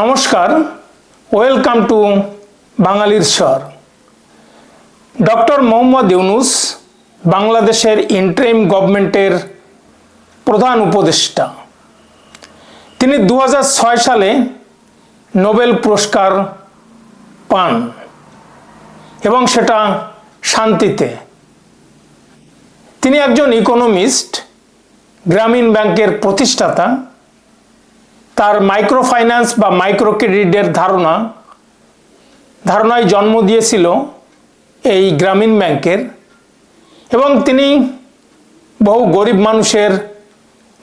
নমস্কার, welcome to বাঙালির স্বর। ডক্টর মোহাম্মদ ইউনুস বাংলাদেশের ইন্টারিম গভর্নমেন্টের প্রধান উপদেষ্টা। তিনি দু হাজার ছয় সালে নোবেল পুরস্কার পান এবং সেটা শান্তিতে। তিনি একজন ইকোনমিস্ট গ্রামীণ ব্যাংকের প্রতিষ্ঠাতা তার মাইক্রো ফাইন্যান্স বা মাইক্রো ক্রেডিটের ধারণা, ধারণায় জন্ম দিয়েছিল এই গ্রামীণ ব্যাংকের এবং তিনি বহু গরিব মানুষের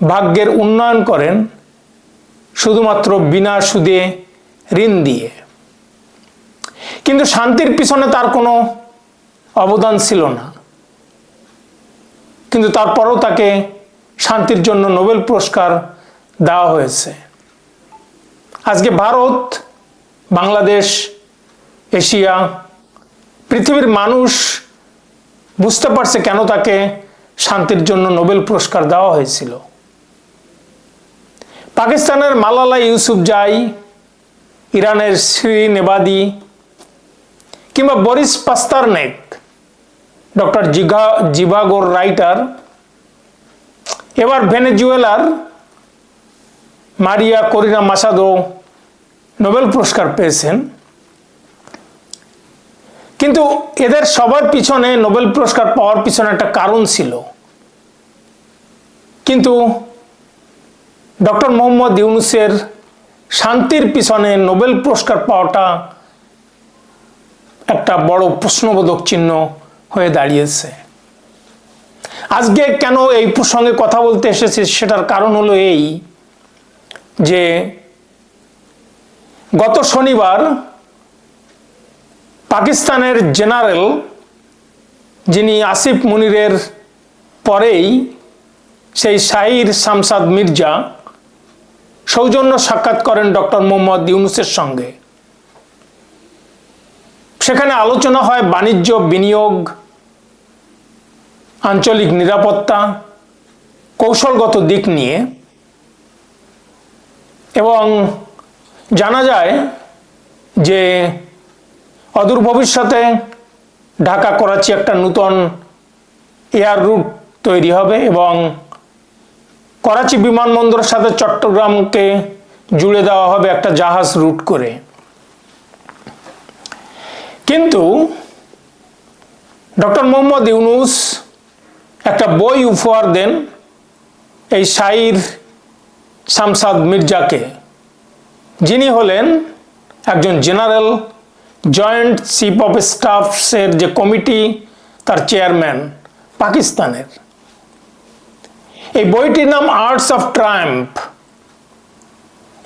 ভাগ্যের উন্নয়ন করেন শুধুমাত্র বিনা সুদে ঋণ দিয়ে। কিন্তু শান্তির পিছনে তার কোনো অবদান ছিল না। কিন্তু তারপরও তাকে শান্তির জন্য নোবেল পুরস্কার দেওয়া হয়েছে। আজকে ভারত, বাংলাদেশ, এশিয়া, পৃথিবীর মানুষ বুঝতে পারছে কেন তাকে শান্তির জন্য নোবেল পুরস্কার দেওয়া হয়েছিল। পাকিস্তানের মালালা ইউসুফ জাই, ইরানের শ্রীন এবাদি কিংবা বরিস পাস্তারনেক, ডক্টর জিঘা জিভাগোর রাইটার, এবার ভেনেজুয়েলার মারিয়া করিনা মাসাদো নোবেল পুরস্কার পেয়েছেন। কিন্তু এদের সবার পিছনে নোবেল পুরস্কার পাওয়ার পিছনে একটা কারণ ছিল। কিন্তু ডক্টর মোহাম্মদ ইউনুসের শান্তির পিছনে নোবেল পুরস্কার পাওয়াটা একটা বড় প্রশ্নবোধক চিহ্ন হয়ে দাঁড়িয়েছে। আজকে কেন এই প্রসঙ্গে কথা বলতে এসেছি সেটার কারণ হলো এই যে গত শনিবার পাকিস্তানের জেনারেল যিনি আসিফ মুনিরের পরেই সেই শাহির শামসাদ মির্জা সৌজন্য সাক্ষাৎ করেন ডক্টর মোহাম্মদ ইউনুসের সঙ্গে। সেখানে আলোচনা হয় বাণিজ্য, বিনিয়োগ, আঞ্চলিক নিরাপত্তা, কৌশলগত দিক নিয়ে এবং জানা যায় যে অদূর ভবিষ্যতে ঢাকা, করাচি একটা নূতন এয়ার রুট তৈরি হবে এবং করাচি বিমানবন্দরের সাথে চট্টগ্রামকে জুড়ে দেওয়া হবে একটা জাহাজ রুট করে। কিন্তু ডক্টর মোহাম্মদ ইউনুস একটা বই উপহার দেন এই শাইর শামসাদ মির্জাকে। যিনি হলেন একজন জেনারেল জয়েন্ট চিফ অফ স্টাফসের যে কমিটি, তার চেয়ারম্যান পাকিস্তানের। এই বইটির নাম আর্টস অফ ট্রাম্প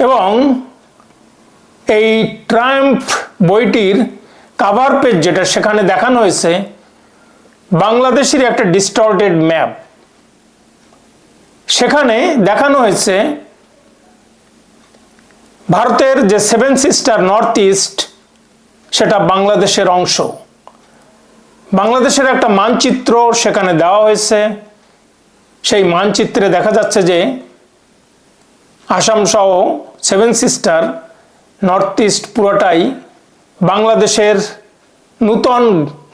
এবং এই ট্রাম্প বইটির কাভার পেজ যেটা সেখানে দেখানো হয়েছে, বাংলাদেশের একটা ডিস্টর্টেড ম্যাপ। সেখানে দেখানো হয়েছে ভারতের যে সেভেন সিস্টার নর্থ ইস্ট, সেটা বাংলাদেশের অংশ। বাংলাদেশের একটা মানচিত্র সেখানে দেওয়া হয়েছে। সেই মানচিত্রে দেখা যাচ্ছে যে আসাম সহ সেভেন সিস্টার নর্থ ইস্ট পুরোটাই বাংলাদেশের নূতন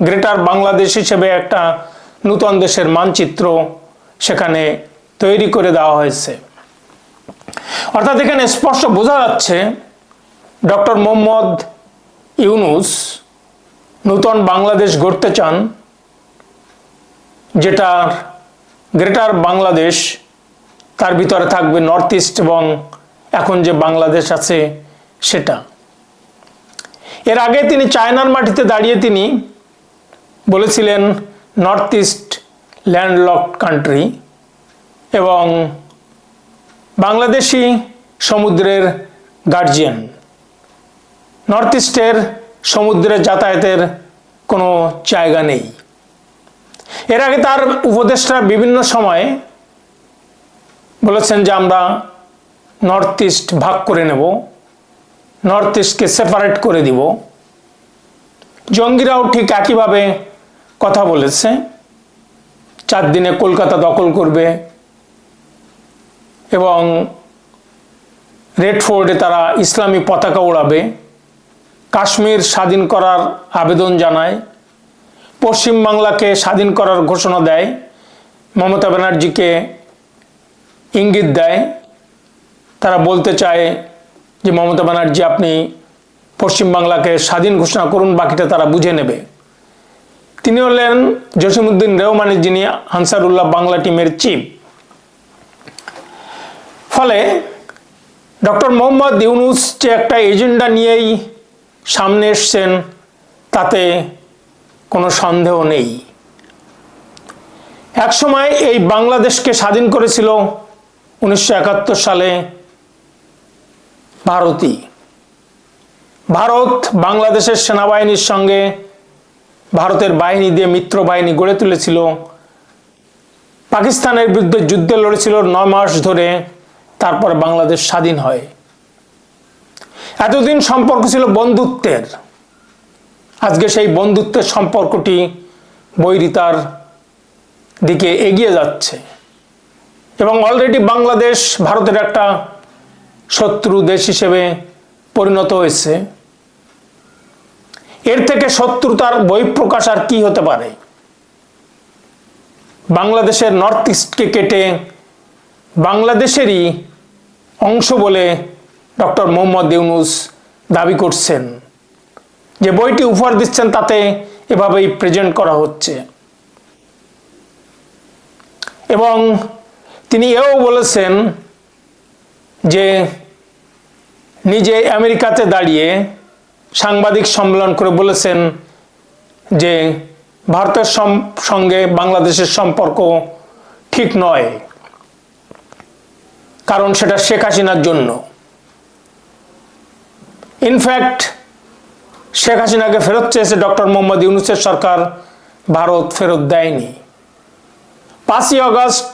গ্রেটার বাংলাদেশ হিসেবে একটা নূতন দেশের মানচিত্র সেখানে তৈরি করে দেওয়া হয়েছে। অর্থাৎ এখানে স্পষ্ট বোঝা যাচ্ছে ডক্টর মোহাম্মদ ইউনুস নূতন বাংলাদেশ গড়তে চান যেটার গ্রেটার বাংলাদেশ, তার ভিতরে থাকবে নর্থ ইস্ট এবং এখন যে বাংলাদেশ আছে সেটা। এর আগে তিনি চায়নার মাটিতে দাঁড়িয়ে তিনি বলেছিলেন, নর্থ ইস্ট ল্যান্ডলক কান্ট্রি এবং বাংলাদেশি সমুদ্রের গার্জিয়ান নর্থ ইস্টের সমুদ্রে যাতায়াতের কোনো জায়গা নেই। এর আগে তার উপদেষ্টা বিভিন্ন সময়ে বলেছেন যে আমরা নর্থ ইস্ট ভাগ করে নেব নর্থ ইস্টকে সেপারেট করে দিব। জঙ্গিরাও ঠিক একইভাবে কথা বলেছে। চার দিনে কলকাতা দখল করবে এবং রেড ফোর্টে তারা ইসলামী পতাকা উড়াবে কাশ্মীর স্বাধীন করার আবেদন জানায় পশ্চিমবাংলাকে স্বাধীন করার ঘোষণা দেয়, মমতা ব্যানার্জিকে ইঙ্গিত দেয়। তারা বলতে চায় যে, মমতা ব্যানার্জি, আপনি পশ্চিমবাংলাকে স্বাধীন ঘোষণা করুন, বাকিটা তারা বুঝে নেবে। তিনি হলেন জসিমুদ্দিন রেহমানি, যিনি আনসারুল্লাহ বাংলা টিমের চিফ। ফলে ডক্টর মোহাম্মদ ইউনুস যে একটা এজেন্ডা নিয়েই সামনে এসছেন, তাতে কোনো সন্দেহ নেই। একসময় এই বাংলাদেশকে স্বাধীন করেছিল উনিশশো একাত্তর সালে ভারতী ভারত বাংলাদেশের সেনাবাহিনীর সঙ্গে ভারতের বাহিনী দিয়ে মিত্র বাহিনী গড়ে তুলেছিল। পাকিস্তানের বিরুদ্ধে যুদ্ধে লড়েছিল নয় মাস ধরে তারপর বাংলাদেশ স্বাধীন হয়। এতদিন সম্পর্ক ছিল বন্ধুত্বের। আজকে সেই বন্ধুত্বের সম্পর্কটি বৈরিতার দিকে এগিয়ে যাচ্ছে। এবং অলরেডি বাংলাদেশ ভারতের একটা শত্রু দেশ হিসেবে পরিণত হয়েছে। এর থেকে শত্রুতার বহিঃপ্রকাশ আর কি হতে পারে? বাংলাদেশের নর্থ ইস্টকে কেটে বাংলাদেশেরই অংশ বলে ডক্টর মোহাম্মদ ইউনুস দাবি করছেন। যে বইটি উপহার দিচ্ছেন তাতে এভাবেই প্রেজেন্ট করা হচ্ছে। এবং তিনি এও বলেছেন যে নিজে আমেরিকাতে দাঁড়িয়ে সাংবাদিক সম্মেলন করে বলেছেন যে ভারতের সঙ্গে বাংলাদেশের সম্পর্ক ঠিক নয়। কারণ সেটা শেখ হাসিনার জন্য। ইনফ্যাক্ট শেখ হাসিনাকে ফেরত চেয়েছে ডক্টর মোহাম্মদ ইউনুসের সরকার, ভারত ফেরত দেয়নি। পাঁচই আগস্ট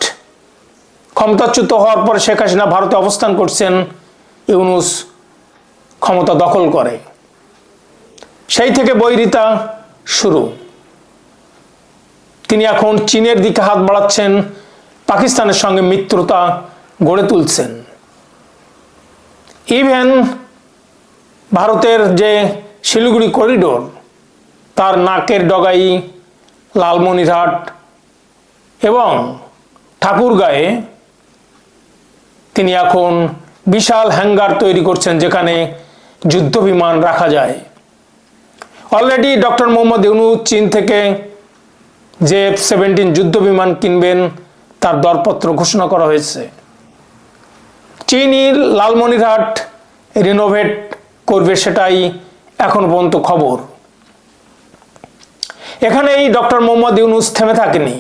ক্ষমতাচ্যুত হওয়ার পর শেখ হাসিনা ভারতে অবস্থান করছেন, ইউনুস ক্ষমতা দখল করে। সেই থেকে বৈরিতা শুরু। তিনি এখন চীনের দিকে হাত বাড়াচ্ছেন, পাকিস্তানের সঙ্গে মিত্রতা গড়ে তুলছেন। ইভেন ভারতের যে শিলিগুড়ি করিডোর তার নাকের ডগাই লালমনিরহাট এবং ঠাকুরগাঁয়ে তিনি এখন বিশাল হ্যাঙ্গার তৈরি করছেন যেখানে যুদ্ধ বিমান রাখা যায়। অলরেডি ডক্টর মোহাম্মদ ইউনু চীন থেকে যে এফ সেভেন্টিন যুদ্ধ বিমান কিনবেন, তার দরপত্র ঘোষণা করা হয়েছে। চীনই লালমনিরহাট রিনোভেট করবে সেটাই এখন পর্যন্ত খবর। এখানেই ডক্টর মোহাম্মদ ইউনুস থেমে থাকেনি।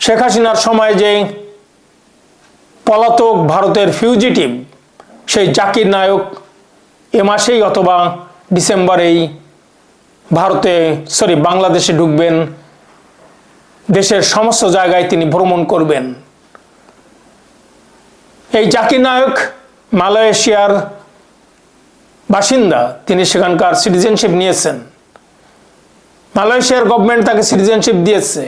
শেখ হাসিনার সময় যে পলাতক ভারতের ফিউজিটিভ সেই জাকির নায়ক এ মাসেই অথবা ডিসেম্বরেই ভারতে সরি বাংলাদেশে ঢুকবেন। দেশের সমস্ত জায়গায় তিনি ভ্রমণ করবেন। এই জাকির নায়ক মালয়েশিয়ার বাসিন্দা, তিনি সেখানকার সিটিজেনশিপ নিয়েছেন। মালয়েশিয়ার গভর্নমেন্ট তাকে সিটিজেনশিপ দিয়েছে।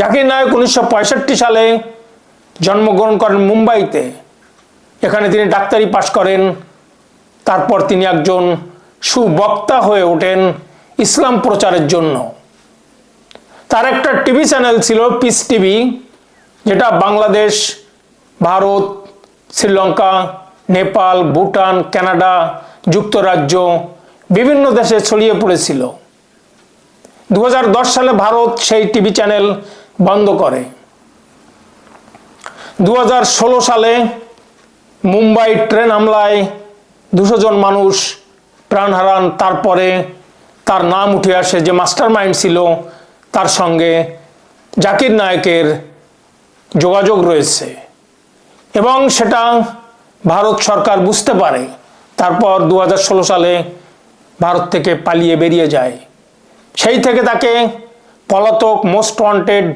জাকির নায়ক উনিশশো পঁয়ষট্টি সালে জন্মগ্রহণ করেন মুম্বাইতে। এখানে তিনি ডাক্তারি পাশ করেন। তারপর তিনি একজন সুবক্তা হয়ে ওঠেন ইসলাম প্রচারের জন্য। তার একটা টিভি চ্যানেল ছিল পিস টিভি যেটা বাংলাদেশ ভারত, শ্রীলঙ্কা, নেপাল, ভুটান, কানাডা, যুক্তরাজ্য বিভিন্ন দেশে ছড়িয়ে পড়েছিল। দু হাজার দশ সালে ভারত সেই টিভি চ্যানেল বন্ধ করে। দু হাজার ষোলো সালে মুম্বাই ট্রেন হামলায় দুশো জন মানুষ প্রাণ হারান। তারপরে তার নাম উঠে আসে যে মাস্টার মাইন্ড ছিল, তার সঙ্গে জাকির নায়কের যোগাযোগ রয়েছে। এবং সেটা ভারত সরকার বুঝতে পারে। তারপর দু হাজার ষোলো সালে ভারত থেকে পালিয়ে বেরিয়ে যায়। সেই থেকে তাকে পলাতক মোস্ট ওয়ান্টেড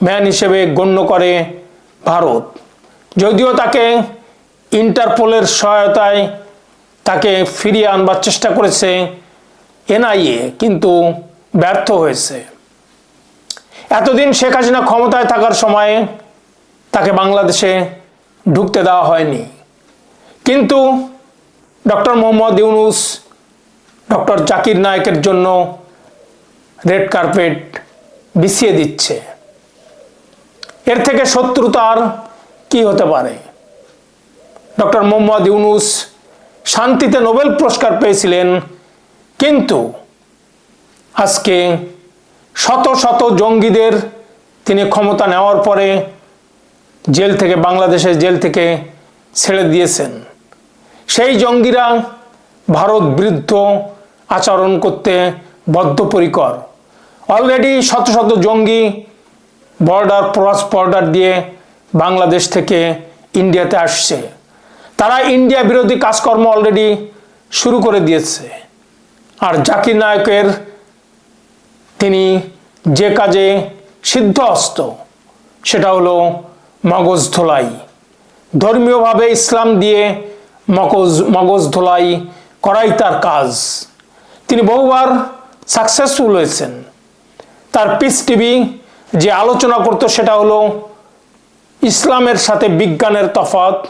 ম্যান হিসেবে গণ্য করে ভারত। যদিও তাকে ইন্টারপোলের সহায়তায় তাকে ফিরিয়ে আনবার চেষ্টা করেছে এনআইএ, কিন্তু ব্যর্থ হয়েছে। এতদিন শেখ হাসিনা ক্ষমতায় থাকার সময়ে তাকে বাংলাদেশে ঢুকতে দেওয়া হয়নি। কিন্তু ডক্টর মোহাম্মদ ইউনুস, ডক্টর জাকির নায়কের জন্য রেড কার্পেট বিছিয়ে দিচ্ছে। এর থেকে শত্রুতার কি হতে পারে? ডক্টর মোহাম্মদ ইউনুস শান্তিতে নোবেল পুরস্কার পেয়েছিলেন, কিন্তু আজকে শত শত জঙ্গিদের তিনি ক্ষমতা নেওয়ার পরে জেল থেকে, বাংলাদেশের জেল থেকে ছেড়ে দিয়েছেন। সেই জঙ্গিরা ভারত বিরুদ্ধ আচরণ করতে বদ্ধপরিকর। অলরেডি শত শত জঙ্গি বর্ডার ক্রস বর্ডার দিয়ে বাংলাদেশ থেকে ইন্ডিয়াতে আসছে। তারা ইন্ডিয়া বিরোধী কাজকর্ম অলরেডি শুরু করে দিয়েছে। আর জাকির নায়কের তিনি যে কাজে সিদ্ধহস্ত, সেটা হলো মগজ ধোলাই। ধর্মীয়ভাবে ইসলাম দিয়ে মগজ মগজ ধোলাই করাই তার কাজ। তিনি বহুবার সাকসেসফুল হয়েছেন। তার পিস টিভি যে আলোচনা করতো সেটা হলো, ইসলামের সাথে বিজ্ঞানের তফাত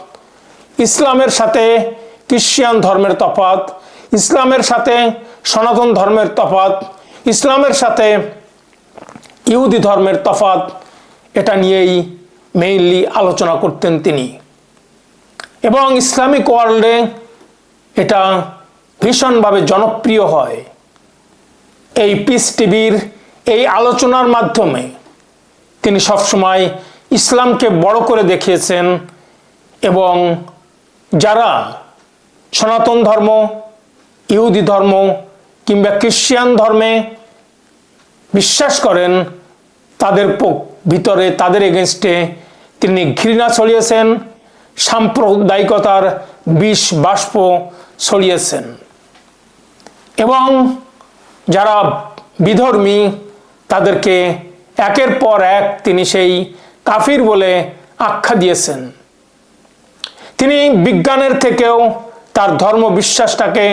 ইসলামের সাথে খ্রিস্টান ধর্মের তফাত ইসলামের সাথে সনাতন ধর্মের তফাত ইসলামের সাথে ইহুদি ধর্মের তফাত এটা নিয়েই মেইনলি আলোচনা করতেন তিনি। এবং ইসলামিক ওয়ার্ল্ডে এটা ভীষণভাবে জনপ্রিয় হয়। এই পিস টিভির এই আলোচনার মাধ্যমে তিনি সবসময় ইসলামকে বড় করে দেখিয়েছেন এবং যারা সনাতন ধর্ম, ইহুদি ধর্ম কিংবা খ্রিস্টান ধর্মে বিশ্বাস করেন তাদের ভিতরে, তাদের এগেনস্টে তিনি ঘৃণা ছড়িয়েছেন, সাম্প্রদায়িকতার বিষ বাষ্প ছড়িয়েছেন। এবং যারা বিধর্মী, তাদেরকে একের পর এক তিনি সেই কাফির বলে আখ্যা দিয়েছেন। তিনি বিজ্ঞানের থেকেও তার ধর্ম বিশ্বাসটাকে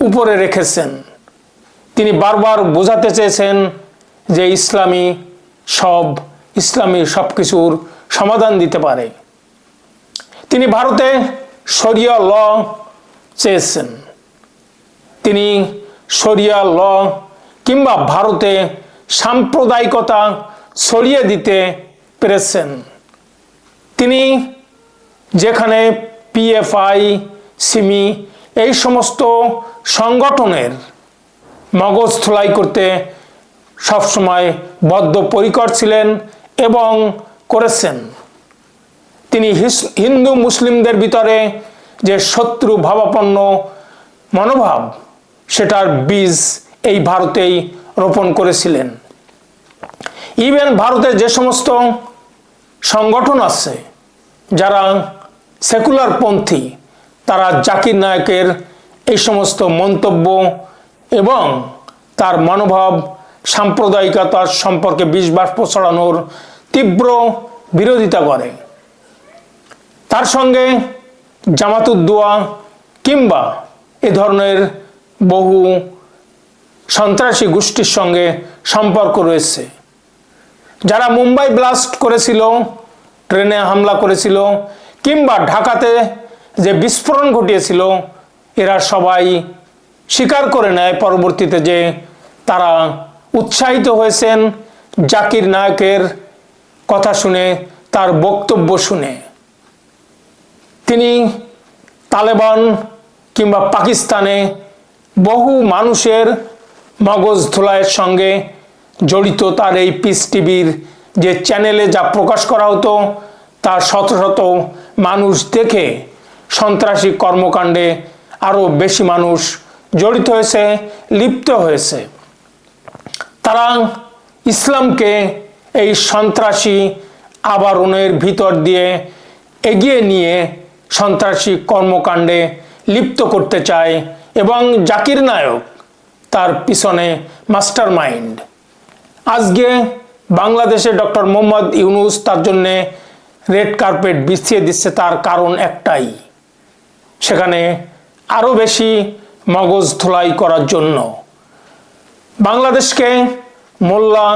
উপরে রেখেছেন। তিনি বারবার বোঝাতে চেয়েছেন যে ইসলামী সব ইসলামী সব কিছুর সমাধান দিতে পারে। তিনি ভারতে শরিয়া ল চেয়েছেন। তিনি শরিয়া ল কিংবা ভারতে সাম্প্রদায়িকতা ছড়িয়ে দিতে পেরেছেন। তিনি যেখানে পিএফআই, সিমি এই সমস্ত সংগঠনের মগজ ধোলাই করতে সবসময় বদ্ধপরিকর ছিলেন এবং করেছেন। তিনি হিন্দু মুসলিমদের ভিতরে যে শত্রু ভাবাপন্ন মনোভাব, সেটার বীজ এই ভারতেই রোপণ করেছিলেন। ইভেন ভারতের যে সমস্ত সংগঠন আছে, যারা সেকুলার পন্থী, তারা জাকির নায়কের এই সমস্ত মন্তব্য এবং তার মনোভাব সাম্প্রদায়িকতার সম্পর্কে বাষ্প ছড়ানোর তীব্র বিরোধিতা করে। তার সঙ্গে জামাতুদ্দোয়া কিংবা এ ধরনের বহু সন্ত্রাসী গোষ্ঠীর সঙ্গে সম্পর্ক রয়েছে। যারা মুম্বাই ব্লাস্ট করেছিল, ট্রেনে হামলা করেছিল কিংবা ঢাকাতে যে বিস্ফোরণ ঘটিয়েছিল, এরা সবাই স্বীকার করে নেয় পরবর্তীতে যে তারা উৎসাহিত হয়েছেন জাকির নায়কের কথা শুনে, তার বক্তব্য শুনে। তিনি তালেবান কিংবা পাকিস্তানে বহু মানুষের মগজ ধোলাইয়ের সঙ্গে জড়িত। তার এই পিস টিভির যে চ্যানেলে যা প্রকাশ করা হতো তার শত শত মানুষ দেখে সন্ত্রাসী কর্মকাণ্ডে আরও বেশি মানুষ জড়িত হয়েছে, লিপ্ত হয়েছে। তারা ইসলামকে এই সন্ত্রাসী আবরণের ভিতর দিয়ে এগিয়ে নিয়ে সন্ত্রাসী কর্মকাণ্ডে লিপ্ত করতে চায় এবং জাকির নায়ক তার পিছনে মাস্টার মাইন্ড আজকে বাংলাদেশে ডক্টর মোহাম্মদ ইউনুস তার জন্যে রেড কার্পেট বিছিয়ে দিচ্ছে তার কারণ একটাই। সেখানে আরও বেশি মগজ ধোলাই করার জন্য বাংলাদেশকে মোল্লা,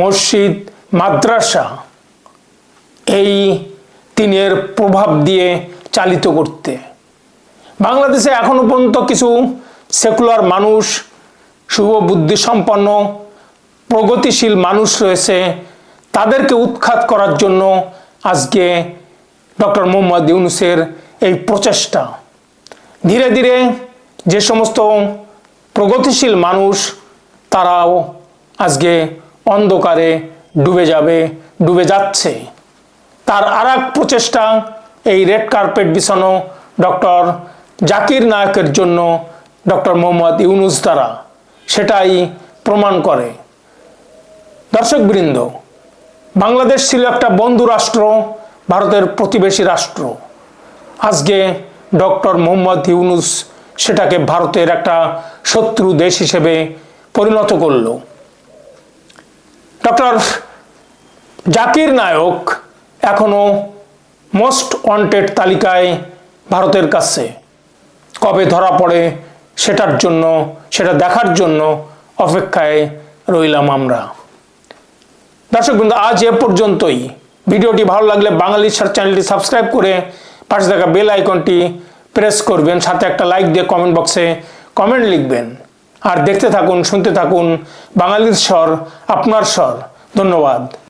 মসজিদ, মাদ্রাসা এই তিনের প্রভাব দিয়ে চালিত করতে। বাংলাদেশে এখনও পর্যন্ত কিছু সেকুলার মানুষ, শুভ বুদ্ধি সম্পন্ন, প্রগতিশীল মানুষ রয়েছে, তাদেরকে উৎখাত করার জন্য আজকে ডক্টর মোহাম্মদ ইউনুসের এই প্রচেষ্টা। ধীরে ধীরে যে সমস্ত প্রগতিশীল মানুষ তারাও আজকে অন্ধকারে ডুবে যাবে, ডুবে যাচ্ছে। তার আর প্রচেষ্টা এই রেড কার্পেট বিছানো ডক্টর জাকির নায়কের জন্য ডক্টর মোহাম্মদ ইউনুস দ্বারা। সেটাই প্রমাণ করে। দর্শকবৃন্দ, বাংলাদেশ ছিল একটা বন্ধু রাষ্ট্র, ভারতের প্রতিবেশী রাষ্ট্র। আজকে ডক্টর মোহাম্মদ ইউনুস সেটাকে ভারতের একটা শত্রু দেশ হিসেবে পরিণত করল। ডক্টর জাকির নায়ক এখনও মোস্ট ওয়ান্টেড তালিকায় ভারতের কাছে। কবে ধরা পড়ে সেটার জন্য, সেটা দেখার জন্য অপেক্ষায় রইলাম আমরা। দর্শক বৃন্দ, আজ এ পর্যন্তই। ভিডিওটি ভালো লাগলে বাঙালি সার চ্যানেলটি সাবস্ক্রাইব করে পাশে থাকা বেল আইকনটি প্রেস করবেন, সাথে একটা লাইক দিয়ে কমেন্ট বক্সে কমেন্ট লিখবেন। আর দেখতে থাকুন শুনতে থাকুন বাঙালির স্বর আপনার স্বর। ধন্যবাদ।